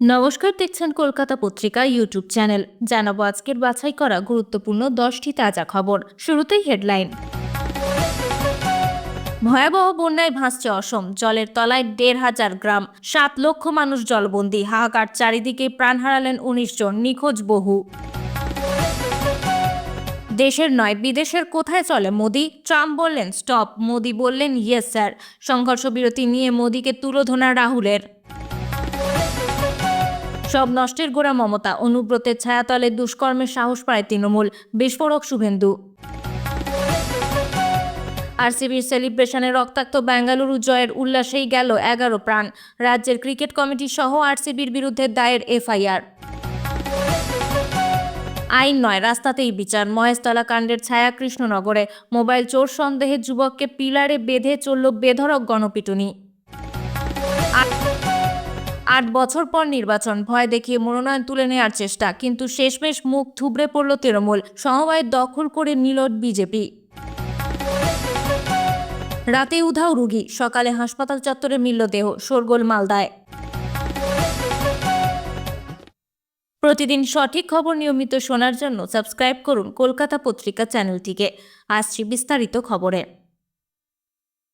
নমস্কার, দেখছেন কলকাতা পত্রিকা ইউটিউব চ্যানেল। জানাব আজকের বাছাই করা গুরুত্বপূর্ণ দশটি তাজা খবর। শুরুতেই হেডলাইন। ভয়াবহ বন্যায় ভাসছে অসম। জলের তলায় দেড় হাজার গ্রাম, সাত লক্ষ মানুষ জলবন্দী। হাহাকার চারিদিকে প্রাণ হারালেন উনিশ জন, নিখোঁজ বহু। দেশের নয়, বিদেশের কোথায় চলে মোদি? ট্রাম্প বললেন, স্টপ। মোদি বললেন, ইয়েস স্যার। সংঘর্ষ বিরতি নিয়ে মোদিকে তুলোধনা রাহুলের। সব নষ্টের গোড়া মমতা, অনুব্রতের ছায়াতলে দুষ্কর্মের সাহস পায় তৃণমূল। বিস্ফোরক শুভেন্দু। আরসিবির সেলিব্রেশনে রক্তাক্ত বেঙ্গালুরু জয়ের উল্লাসেই গেল এগারো প্রাণ। রাজ্যের ক্রিকেট কমিটি সহ আরসিবির বিরুদ্ধে দায়ের এফআইআর। আইন নয়, রাস্তাতেই বিচার। মহেশতলা কাণ্ডের ছায়া কৃষ্ণনগরে। মোবাইল চোর সন্দেহে যুবককে পিলারে বেঁধে চলল বেধড়ক গণপিটুনি। আট বছর পর নির্বাচন। ভয় দেখিয়ে মনোনয়ন তুলে নেওয়ার চেষ্টা, কিন্তু শেষমেশ মুখ থুবড়ে পড়ল তৃণমূল। সমবায় দখল করে নিল বিজেপি। রাতে উধাও রুগী, সকালে হাসপাতাল চত্বরে মিলল দেহ, শোরগোল মালদায়। প্রতিদিন সঠিক খবর নিয়মিত শোনার জন্য সাবস্ক্রাইব করুন কলকাতা পত্রিকা চ্যানেলটিকে। আসছি বিস্তারিত খবরে।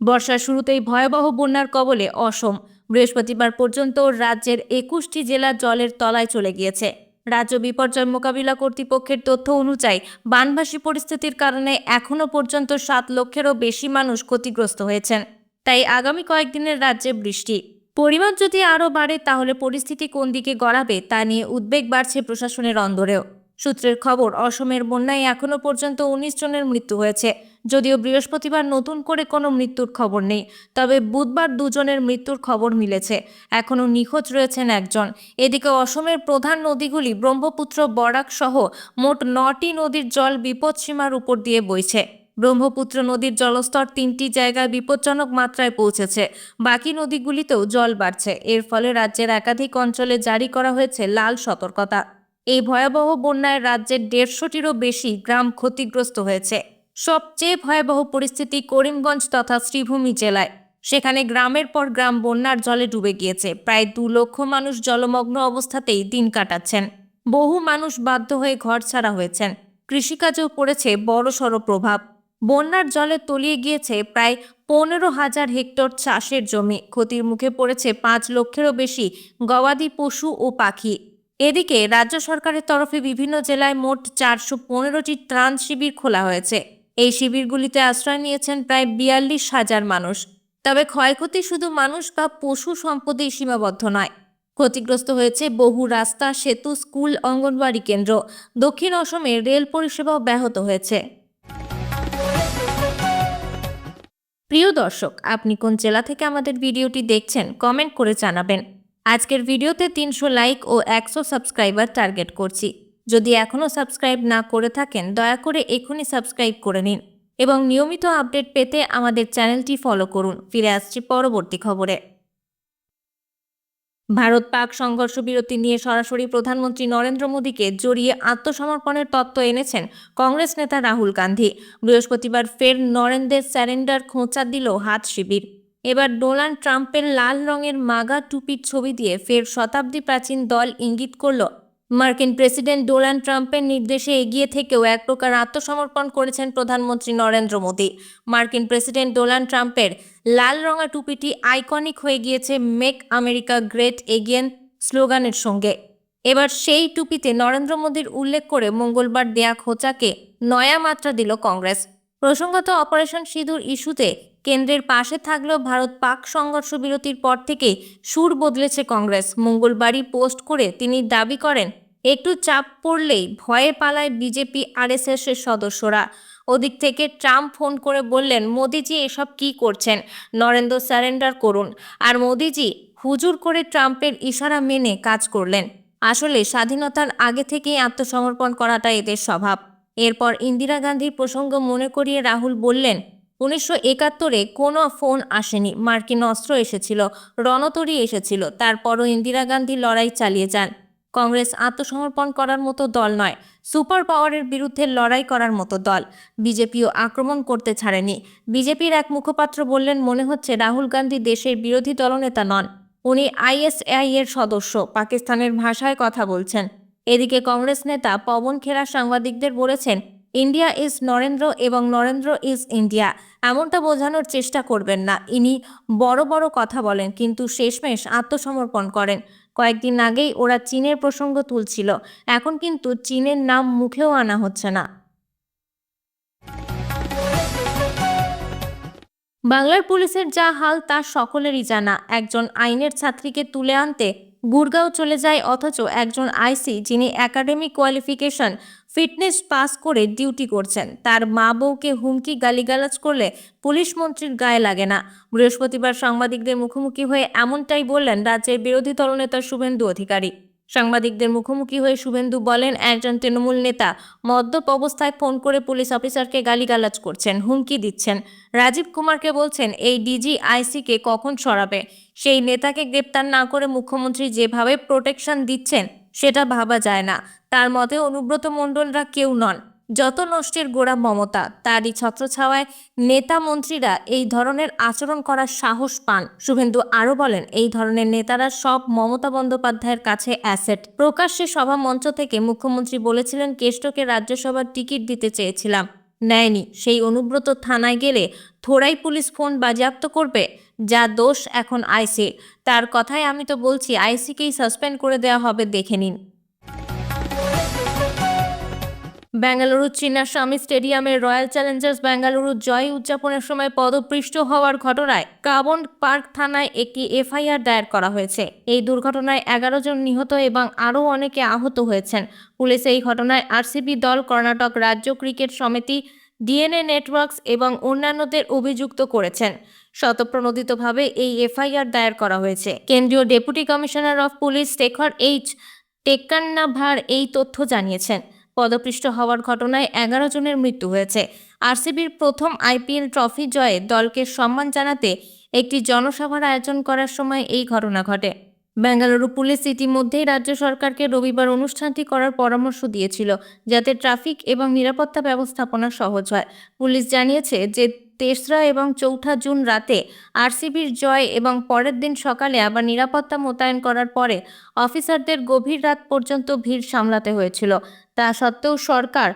বর্ষার শুরুতেই ভয়াবহ বন্যার কবলে অসম। বৃহস্পতিবার পর্যন্ত রাজ্যের একুশটি জেলা জলের তলায় চলে গিয়েছে। রাজ্য বিপর্যয় মোকাবিলা কর্তৃপক্ষের তথ্য অনুযায়ী বানভাসী পরিস্থিতির কারণে এখনও পর্যন্ত সাত লক্ষেরও বেশি মানুষ ক্ষতিগ্রস্ত হয়েছেন। তাই আগামী কয়েকদিনের রাজ্যে বৃষ্টি। পরিমাণ যদি আরও বাড়ে তাহলে পরিস্থিতি কোন দিকে গড়াবে তা নিয়ে উদ্বেগ বাড়ছে প্রশাসনের অন্দরেও। সূত্রের খবর, অসমের বন্যায় এখনও পর্যন্ত উনিশ জনের মৃত্যু হয়েছে। যদিও বৃহস্পতিবার নতুন করে কোনো মৃত্যুর খবর নেই, তবে বুধবার দুজনের মৃত্যুর খবর মিলেছে। এখনও নিখোঁজ রয়েছেন একজন। এদিকে অসমের প্রধান নদীগুলি ব্রহ্মপুত্র, বরাক সহ মোট নটি নদীর জল বিপদসীমার উপর দিয়ে বইছে। ব্রহ্মপুত্র নদীর জলস্তর তিনটি জায়গায় বিপজ্জনক মাত্রায় পৌঁছেছে। বাকি নদীগুলিতেও জল বাড়ছে। এর ফলে রাজ্যের একাধিক অঞ্চলে জারি করা হয়েছে লাল সতর্কতা। এই ভয়াবহ বন্যায় রাজ্যের দেড়শোটিরও বেশি গ্রাম ক্ষতিগ্রস্ত হয়েছে। সবচেয়ে ভয়াবহ পরিস্থিতি করিমগঞ্জ তথা শ্রীভূমি জেলায়। সেখানে গ্রামের পর গ্রাম বন্যার জলে ডুবে গিয়েছে। প্রায় দু লক্ষ মানুষ জলমগ্ন অবস্থাতেই দিন কাটাচ্ছেন। বহু মানুষ বাধ্য হয়ে ঘর ছাড়া হয়েছেন। কৃষিকাজেও পড়েছে বড়সড় প্রভাব। বন্যার জলে তলিয়ে গিয়েছে প্রায় পনেরো হাজার হেক্টর চাষের জমি। ক্ষতির মুখে পড়েছে পাঁচ লক্ষেরও বেশি গবাদি পশু ও পাখি। এদিকে রাজ্য সরকারের তরফে বিভিন্ন জেলায় মোট চারশো পনেরোটি ত্রাণ শিবির খোলা হয়েছে। এই শিবিরগুলিতে আশ্রয় নিয়েছেন প্রায় বিয়াল্লিশ হাজার মানুষ। তবে ক্ষয়ক্ষতি শুধু মানুষ বা পশু সম্পদেই সীমাবদ্ধ নয়। ক্ষতিগ্রস্ত হয়েছে বহু রাস্তা, সেতু, স্কুল, অঙ্গনওয়াড়ি কেন্দ্র। দক্ষিণ অসমে রেল পরিষেবাও ব্যাহত হয়েছে। প্রিয় দর্শক, আপনি কোন জেলা থেকে আমাদের ভিডিওটি দেখছেন, কমেন্ট করে জানাবেন। আজকের ভিডিওতে তিনশো লাইক ও একশো সাবস্ক্রাইবার টার্গেট করছি। যদি এখনও সাবস্ক্রাইব না করে থাকেন, দয়া করে এখনই সাবস্ক্রাইব করে নিন এবং নিয়মিত আপডেট পেতে আমাদের চ্যানেলটি ফলো করুন। ফিরে আসছি পরবর্তী খবরে। ভারত পাক সংঘর্ষ বিরতি নিয়ে সরাসরি প্রধানমন্ত্রী নরেন্দ্র মোদীকে জড়িয়ে আত্মসমর্পণের তত্ত্ব এনেছেন কংগ্রেস নেতা রাহুল গান্ধী। বৃহস্পতিবার ফের নরেন্দ্রের স্যারেন্ডার খোঁচা দিল হাত শিবির। এবার ডোনাল্ড ট্রাম্পের লাল রঙের মাগা টুপির ছবি দিয়ে ফের শতাব্দী প্রাচীন দল ইঙ্গিত করল। মার্কিন প্রেসিডেন্ট ডোনাল্ড ট্রাম্পের নির্দেশে এগিয়ে থেকেও এক প্রকার আত্মসমর্পণ করেছেন প্রধানমন্ত্রী নরেন্দ্র মোদী। মার্কিন প্রেসিডেন্ট ডোনাল্ড ট্রাম্পের লাল রঙা টুপিটি আইকনিক হয়ে গিয়েছে মেক আমেরিকা গ্রেট এগেন স্লোগানের সঙ্গে। এবার সেই টুপিতে নরেন্দ্র মোদীর উল্লেখ করে মঙ্গলবার দেয়া খোঁচাকে নয়া মাত্রা দিল কংগ্রেস। প্রসঙ্গত অপারেশন সিঁদুর ইস্যুতে কেন্দ্রের পাশে থাকলেও ভারত পাক সংঘর্ষ বিরতির পর থেকে সুর বদলেছে কংগ্রেস। মঙ্গলবারই পোস্ট করে তিনি দাবি করেন, একটু চাপ পড়লেই ভয়ে পালায় বিজেপি আরএসএস এর সদস্যরা। ওদিক থেকে ট্রাম্প ফোন করে বললেন, মোদিজি, এসব কি করছেন? নরেন্দ্র স্যারেন্ডার করুন। আর মোদিজি, হুজুর করে ট্রাম্পের ইশারা মেনে কাজ করলেন। আসলে স্বাধীনতার আগে থেকেই আত্মসমর্পণ করাটা এদের স্বভাব। এরপর ইন্দিরা গান্ধীর প্রসঙ্গ মনে করিয়ে রাহুল বললেন উনিশশো একাত্তরে কোনো ফোন আসেনি। মার্কিন অস্ত্র এসেছিল, রণতরী এসেছিল, তারপরও ইন্দিরা গান্ধী লড়াই চালিয়ে যান। কংগ্রেস আত্মসমর্পণ করার মতো দল নয়, সুপার পাওয়ারের বিরুদ্ধে লড়াই করার মতো দল। বিজেপিও আক্রমণ করতে ছাড়েনি। বিজেপির এক মুখপাত্র বললেন, মনে হচ্ছে রাহুল গান্ধী দেশের বিরোধী দলনেতা নন। উনি আইএসআই এর সদস্য, পাকিস্তানের ভাষায় কথা বলছেন। এদিকে কংগ্রেস নেতা পবন খেরা সাংবাদিকদের বলেছেন ইন্ডিয়া ইজ নরেন্দ্র এবং নরেন্দ্র ইজ ইন্ডিয়া। এমনটা বোঝানোর চেষ্টা করবেন না। ইনি বড় বড় কথা বলেন, কিন্তু শেষমেশ আত্মসমর্পণ করেন। কয়েকদিন আগেই ওরা চীনের প্রসঙ্গ তুলছিল। এখন কিন্তু চীনের নাম মুখেও আনা হচ্ছে না। বাংলার পুলিশের যা হাল, তা সকলেরই জানা। একজন আইনের ছাত্রীকে তুলে আনতে গুরগাঁও চলে যায়, অথচ একজন আইসি যিনি একাডেমিক কোয়ালিফিকেশন ফিটনেস পাস করে ডিউটি করছেন। তার মা বউকে হুমকি গালিগালাজ করলে পুলিশ মন্ত্রীর গায়ে লাগে না। বৃহস্পতিবার সাংবাদিকদের মুখোমুখি হয়ে এমনটাই বললেন রাজ্যের বিরোধী দলনেতা শুভেন্দু অধিকারী। সাংবাদিকদের মুখোমুখি হয়ে শুভেন্দু বলেন, একজন তৃণমূল নেতা মদ্যপ অবস্থায় ফোন করে পুলিশ অফিসারকে গালিগালাজ করছেন, হুমকি দিচ্ছেন। রাজীব কুমারকে বলছেন, এই ডিজি আইসিকে কখন সরাবে? সেই নেতাকে গ্রেপ্তার না করে মুখ্যমন্ত্রী যেভাবে প্রোটেকশন দিচ্ছেন সেটা ভাবা যায় না। তার মতে অনুব্রত মণ্ডলরা কেউ নন। যত নষ্টের গোড়া মমতা, তারই ছত্রছাওয়ায় নেতা মন্ত্রীরা এই ধরনের আচরণ করার সাহস পান। শুভেন্দু আরও বলেন, এই ধরনের নেতারা সব মমতা বন্দ্যোপাধ্যায়ের কাছে অ্যাসেট। প্রকাশ্যে সভা মঞ্চ থেকে মুখ্যমন্ত্রী বলেছিলেন, কেষ্টকে রাজ্যসভার টিকিট দিতে চেয়েছিলাম। নেয়নি। সেই অনুব্রত থানায় গেলে থোড়াই পুলিশ ফোন বাজেয়াপ্ত করবে, যা দোষ এখন আইসি তার কথাই আমি তো বলছি, আইসিকেই সাসপেন্ড করে দেওয়া হবে, দেখে নিন। বেঙ্গালুরু চিন্নাস্বামী স্টেডিয়ামের রয়্যাল চ্যালেঞ্জার্স বেঙ্গালুরু জয় উদযাপনের সময় পদপৃষ্ট হওয়ার ঘটনায় কাবন পার্ক থানায় একটি এফআইআর দায়ের করা হয়েছে। এই দুর্ঘটনায় এগারো জন নিহত এবং আরও অনেকে আহত হয়েছেন। পুলিশ এই ঘটনায় আরসিবি দল, কর্ণাটক রাজ্য ক্রিকেট সমিতি, ডিএনএ নেটওয়ার্কস এবং অন্যান্যদের অভিযুক্ত করেছেন। শতপ্রণোদিতভাবে এই এফআইআর দায়ের করা হয়েছে। কেন্দ্রীয় deputy commissioner of police Shekhar H Tekkannavar এই তথ্য জানিয়েছেন। পদপৃষ্ট হওয়ার ঘটনায় এগারো জনের মৃত্যু হয়েছে। আরসিবির প্রথম আইপিএল ট্রফি জয়ে দলকে সম্মান জানাতে একটি জনসভার আয়োজন করার সময় এই ঘটনা ঘটে। বেঙ্গালুরু পুলিশ ইতিমধ্যেই রাজ্য সরকারকে রবিবার অনুষ্ঠানটি করার পরামর্শ দিয়েছিল, যাতে ট্রাফিক এবং নিরাপত্তা ব্যবস্থাপনা সহজ হয়। পুলিশ জানিয়েছে যে, তেসরা এবং চৌঠা জুন রাতে আরসিবির জয় এবং পরের দিন সকালে আবার নিরাপত্তা মোতায়েন করার পরে অফিসারদের গভীর রাত পর্যন্ত ভিড় সামলাতে হয়েছিল। তা সত্ত্বেও সরকার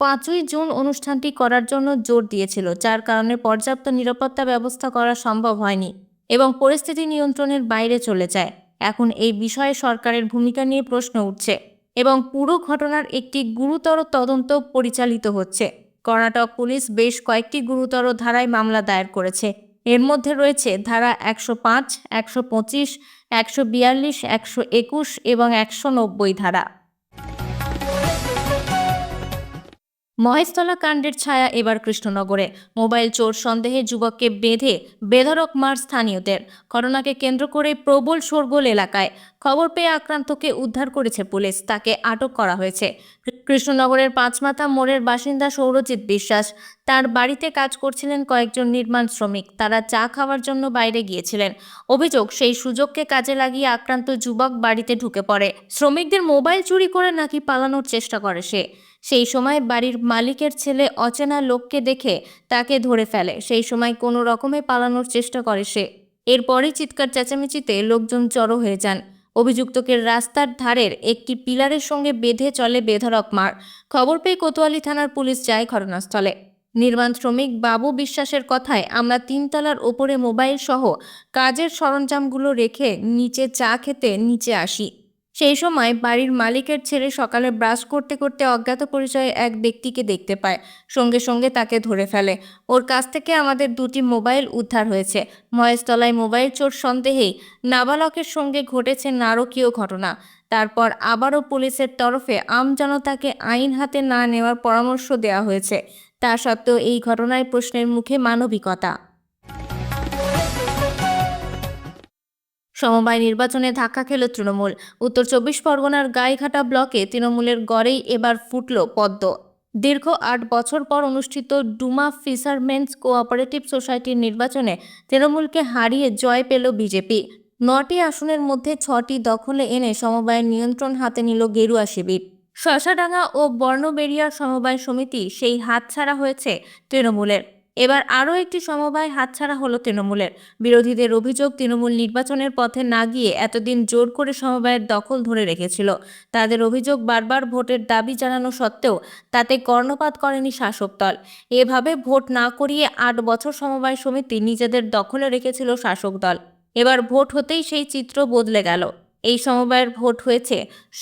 পাঁচই জুন অনুষ্ঠানটি করার জন্য জোর দিয়েছিল, যার কারণে পর্যাপ্ত নিরাপত্তা ব্যবস্থা করা সম্ভব হয়নি এবং পরিস্থিতি নিয়ন্ত্রণের বাইরে চলে যায়। এখন এই বিষয়ে সরকারের ভূমিকা নিয়ে প্রশ্ন উঠছে এবং পুরো ঘটনার একটি গুরুতর তদন্ত পরিচালিত হচ্ছে। কর্ণাটক পুলিশ বেশ কয়েকটি গুরুতর ধারায় মামলা দায়ের করেছে। এর মধ্যে রয়েছে ধারা একশো পাঁচ, একশো পঁচিশ, একশো বিয়াল্লিশ, একশো একুশ এবং একশো নব্বই ধারা। মহেশতলা কাণ্ডের ছায়া এবার কৃষ্ণনগরে। মোবাইল চোর সন্দেহে যুবককে বেঁধে বেধরক মার স্থানীয়দের। ঘটনাকে কেন্দ্র করে প্রবল শোরগোল এলাকায়। খবর পেয়ে আক্রান্তকে উদ্ধার করেছে পুলিশ। তাকে আটক করা হয়েছে। কৃষ্ণনগরের পাঁচমাথা মোড়ের বাসিন্দা সৌরজিৎ বিশ্বাস তার বাড়িতে কাজ করছিলেন কয়েকজন নির্মাণ শ্রমিক। তারা চা খাওয়ার জন্য বাইরে গিয়েছিলেন। অভিযোগ, সেই সুযোগকে কাজে লাগিয়ে আক্রান্ত যুবক বাড়িতে ঢুকে পড়ে। শ্রমিকদের মোবাইল চুরি করে নাকি পালানোর চেষ্টা করে সে। সেই সময় বাড়ির মালিকের ছেলে অচেনা লোককে দেখে তাকে ধরে ফেলে। সেই সময় কোনো রকমে পালানোর চেষ্টা করে সে। এরপরই চিৎকার চেঁচামেচিতে লোকজন জড়ো হয়ে যান। অভিযুক্তকে রাস্তার ধারের একটি পিলারের সঙ্গে বেঁধে চলে বেধরক মার। খবর পেয়ে কোতোয়ালি থানার পুলিশ যায় ঘটনাস্থলে। নির্মাণ শ্রমিক বাবু বিশ্বাসের কথায়, আমরা তিনতলার ওপরে মোবাইল সহ কাজের সরঞ্জামগুলো রেখে নিচে চা খেতে নিচে আসি। সেই সময় বাড়ির মালিকের ছেলে সকালে ব্রাশ করতে করতে অজ্ঞাত পরিচয়ে এক ব্যক্তিকে দেখতে পায়। সঙ্গে সঙ্গে তাকে ধরে ফেলে। ওর কাছ থেকে আমাদের দুটি মোবাইল উদ্ধার হয়েছে। মহেশতলায় মোবাইল চোর সন্দেহেই নাবালকের সঙ্গে ঘটেছে নারকীয় ঘটনা। তারপর আবারও পুলিশের তরফে আমজনতাকে আইন হাতে না নেওয়ার পরামর্শ দেওয়া হয়েছে। তা সত্ত্বেও এই ঘটনায় প্রশ্নের মুখে মানবিকতা। সমবায় নির্বাচনে ধাক্কা খেল তৃণমূল। উত্তর চব্বিশ পরগনার গাইঘাটা ব্লকে তৃণমূলের গড়েই এবার ফুটল পদ্ম। দীর্ঘ আট বছর পর অনুষ্ঠিত ডুমা ফিশারমেন্স কোঅপারেটিভ সোসাইটির নির্বাচনে তৃণমূলকে হারিয়ে জয় পেল বিজেপি। নটি আসনের মধ্যে ছটি দখলে এনে সমবায়ের নিয়ন্ত্রণ হাতে নিল গেরুয়া শিবির। শশাডাঙ্গা ও বর্ণবেরিয়া সমবায় সমিতি সেই হাতছাড়া হয়েছে তৃণমূলের। এবার আরও একটি সমবায় হাতছাড়া হলো তৃণমূলের। বিরোধীদের অভিযোগ তৃণমূল নির্বাচনের পথে না গিয়ে এতদিন জোর করে সমবায়ের দখল ধরে রেখেছিল। তাদের অভিযোগ বারবার ভোটের দাবি জানানো সত্ত্বেও তাতে কর্ণপাত করেনি শাসক দল। এভাবে ভোট না করিয়ে আট বছর সমবায় সমিতি নিজেদের দখলে রেখেছিল শাসক দল। এবার ভোট হতেই সেই চিত্র বদলে গেল। এই সমবায়ের ভোট হয়েছে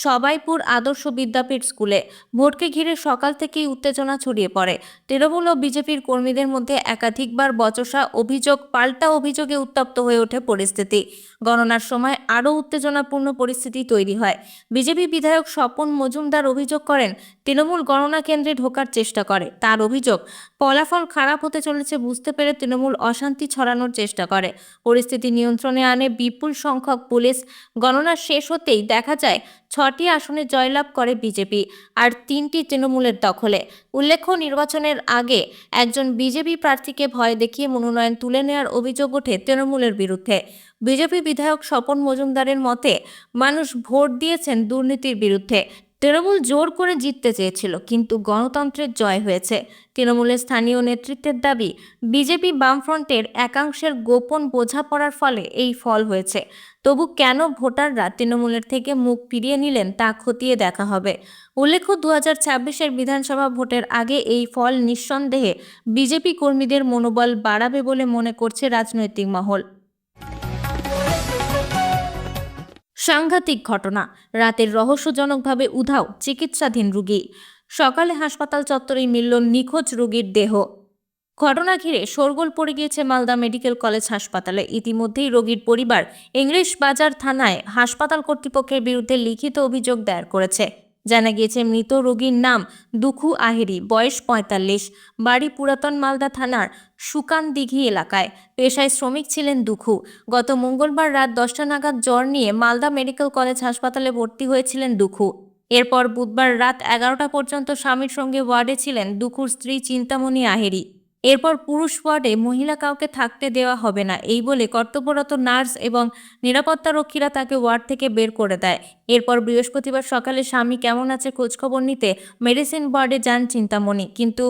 সবাইপুর আদর্শ বিদ্যাপীঠ স্কুলে। ভোটকে ঘিরে সকাল থেকেই উত্তেজনা ছড়িয়ে পড়ে। তৃণমূল ও বিজেপির কর্মীদের মধ্যে একাধিকবার বচসা অভিযোগ, পাল্টা অভিযোগে উত্তপ্ত হয়ে ওঠে পরিস্থিতি। গণনার সময় আরও উত্তেজনাপূর্ণ পরিস্থিতি তৈরি হয়। বিজেপি বিধায়ক স্বপন মজুমদার অভিযোগ করেন, তৃণমূল গণনা কেন্দ্রে ঢোকার চেষ্টা করে। তার অভিযোগ, ফলাফল খারাপ হতে চলেছে বুঝতে পেরে তৃণমূল অশান্তি ছড়ানোর চেষ্টা করে। পরিস্থিতি নিয়ন্ত্রণে আনে বিপুল সংখ্যক পুলিশ, গণনা শেষ হতেই দেখা যায় ছটি আসনে জয়লাভ করে বিজেপি আর তিনটি তৃণমূলের দখলে। উল্লেখ্য, নির্বাচনের আগে একজন বিজেপি প্রার্থীকে ভয় দেখিয়ে মনোনয়ন তুলে নেওয়ার অভিযোগ ওঠে তৃণমূলের বিরুদ্ধে। বিজেপি বিধায়ক স্বপন মজুমদারের মতে, মানুষ ভোট দিয়েছেন দুর্নীতির বিরুদ্ধে। তৃণমূল জোর করে জিততে চেয়েছিল, কিন্তু গণতন্ত্রের জয় হয়েছে। তৃণমূলের স্থানীয় নেতৃত্বের দাবি, বিজেপি বামফ্রন্টের একাংশের গোপন বোঝাপড়ার ফলে এই ফল হয়েছে। তবু কেন ভোটাররা তৃণমূলের থেকে মুখ ফিরিয়ে নিলেন তা খতিয়ে দেখা হবে। উল্লেখ্য দু হাজার বিধানসভা ভোটের আগে এই ফল নিঃসন্দেহে বিজেপি কর্মীদের মনোবল বাড়াবে বলে মনে করছে রাজনৈতিক মহল। সাংঘাতিক ঘটনা। রাতের রহস্যজনকভাবে উধাও চিকিৎসাধীন রুগী। সকালে হাসপাতাল চত্বরেই মিলল নিখোঁজ রোগীর দেহ। ঘটনা ঘিরে শোরগোল পড়ে গিয়েছে মালদা মেডিকেল কলেজ হাসপাতালে। ইতিমধ্যেই রোগীর পরিবার ইংলিশ বাজার থানায় হাসপাতাল কর্তৃপক্ষের বিরুদ্ধে লিখিত অভিযোগ দায়ের করেছে। জানা গিয়েছে, মৃত রোগীর নাম দুখু আহেরি, বয়স পঁয়তাল্লিশ, বাড়ি পুরাতন মালদা থানার সুকান দিঘি এলাকায়। পেশায় শ্রমিক ছিলেন দুখু। গত মঙ্গলবার রাত দশটা নাগাদ জ্বর নিয়ে মালদা মেডিকেল কলেজ হাসপাতালে ভর্তি হয়েছিলেন দুখু। এরপর বুধবার রাত এগারোটা পর্যন্ত স্বামীর সঙ্গে ওয়ার্ডে ছিলেন দুখুর স্ত্রী চিন্তামণি আহেরি। এরপর পুরুষ ওয়ার্ডে মহিলা কাউকে থাকতে দেওয়া হবে না। এই বলে কর্তব্যরত নার্স এবং নিরাপত্তারক্ষীরা তাকে ওয়ার্ড থেকে বের করে দেয়। এরপর বৃহস্পতিবার সকালে স্বামী কেমন আছে খোঁজখবর নিতে মেডিসিন ওয়ার্ডে যান চিন্তামণি। কিন্তু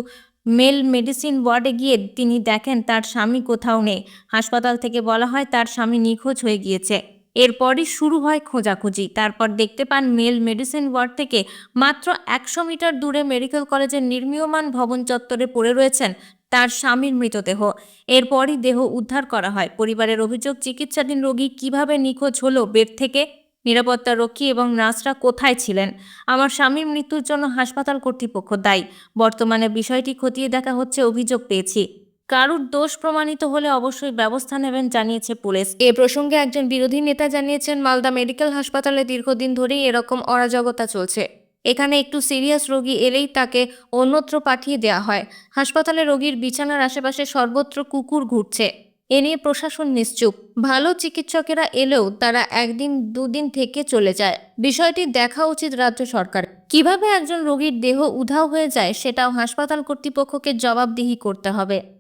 মেল মেডিসিন ওয়ার্ডে গিয়ে তিনি দেখেন তার স্বামী কোথাও নেই। হাসপাতাল থেকে বলা হয় তার স্বামী নিখোঁজ হয়ে গিয়েছে। এরপরই শুরু হয় খোঁজাখুঁজি। তারপর দেখতে পান মেল মেডিসিন ওয়ার্ড থেকে মাত্র একশো মিটার দূরে মেডিকেল কলেজের নির্মীয়মান ভবন চত্বরে পড়ে রয়েছেন তার স্বামীর মৃতদেহ। এরপরই দেহ উদ্ধার করা হয়। পরিবারের অভিযোগ, চিকিৎসাধীন রোগী কীভাবে নিখোঁজ হলো, বেড থেকে নিরাপত্তা রক্ষী এবং নার্সরা কোথায় ছিলেন? আমার স্বামীর মৃত্যুর জন্য হাসপাতাল কর্তৃপক্ষ দায়ী। বর্তমানে বিষয়টি খতিয়ে দেখা হচ্ছে, অভিযোগ পেয়েছি। কারুর দোষ প্রমাণিত হলে অবশ্যই ব্যবস্থা নেবেন, জানিয়েছে পুলিশ। এ প্রসঙ্গে একজন বিরোধী নেতা জানিয়েছেন, মালদা মেডিকেল হাসপাতালে দীর্ঘদিন ধরেই এরকম অরাজকতা চলছে। এখানে একটু সিরিয়াস রোগী এলেই তাকে অন্যত্র পাঠিয়ে দেওয়া হয়। হাসপাতালে রোগীর বিছানার আশেপাশে সর্বত্র কুকুর ঘুরছে। এ নিয়ে প্রশাসন নিশ্চুপ। ভালো চিকিৎসকেরা এলেও তারা একদিন, দুদিন থেকে চলে যায়। বিষয়টি দেখা উচিত রাজ্য সরকার। কীভাবে একজন রোগীর দেহ উধাও হয়ে যায় সেটাও হাসপাতাল কর্তৃপক্ষকে জবাবদিহি করতে হবে।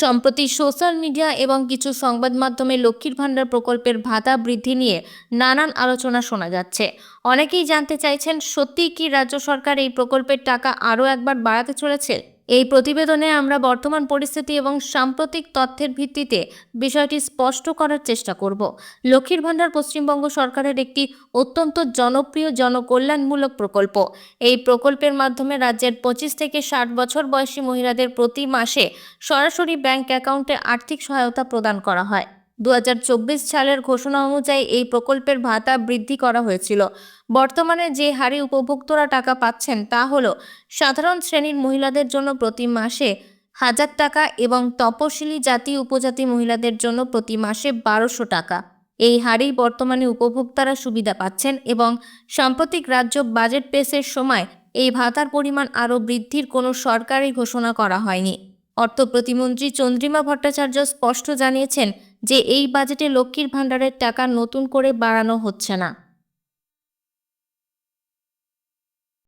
সম্প্রতি সোশ্যাল মিডিয়া এবং কিছু সংবাদ মাধ্যমে লক্ষ্মীর ভাণ্ডার প্রকল্পের ভাতা বৃদ্ধি নিয়ে নানান আলোচনা শোনা যাচ্ছে। অনেকেই জানতে চাইছেন, সত্যিই কি রাজ্য সরকার এই প্রকল্পের টাকা আরও একবার বাড়াতে চলেছে? এই প্রতিবেদনে আমরা বর্তমান পরিস্থিতি এবং সাম্প্রতিক তথ্যের ভিত্তিতে বিষয়টি স্পষ্ট করার চেষ্টা করব। লক্ষ্মীর ভাণ্ডার পশ্চিমবঙ্গ সরকারের একটি অত্যন্ত জনপ্রিয় জনকল্যাণমূলক প্রকল্প। এই প্রকল্পের মাধ্যমে রাজ্যের পঁচিশ থেকে ষাট বছর বয়সী মহিলাদের প্রতি মাসে সরাসরি ব্যাংক অ্যাকাউন্টে আর্থিক সহায়তা প্রদান করা হয়। দু হাজার চব্বিশ সালের ঘোষণা অনুযায়ী এই প্রকল্পের ভাতা বৃদ্ধি করা হয়েছিল। বর্তমানে যে হারে উপভোক্তরা টাকা পাচ্ছেন তা হল সাধারণ শ্রেণির মহিলাদের জন্য প্রতি মাসে হাজার টাকা এবং তপশিলি জাতি উপজাতি মহিলাদের জন্য প্রতি মাসে বারোশো টাকা। এই হারেই বর্তমানে উপভোক্তারা সুবিধা পাচ্ছেন এবং সাম্প্রতিক রাজ্য বাজেট পেশের সময় এই ভাতার পরিমাণ আরও বৃদ্ধির কোনো সরকারি ঘোষণা করা হয়নি। অর্থ প্রতিমন্ত্রী চন্দ্রিমা ভট্টাচার্য স্পষ্ট জানিয়েছেন যে এই বাজেটে লক্ষ্মীর ভাণ্ডারের টাকা নতুন করে বাড়ানো হচ্ছে না।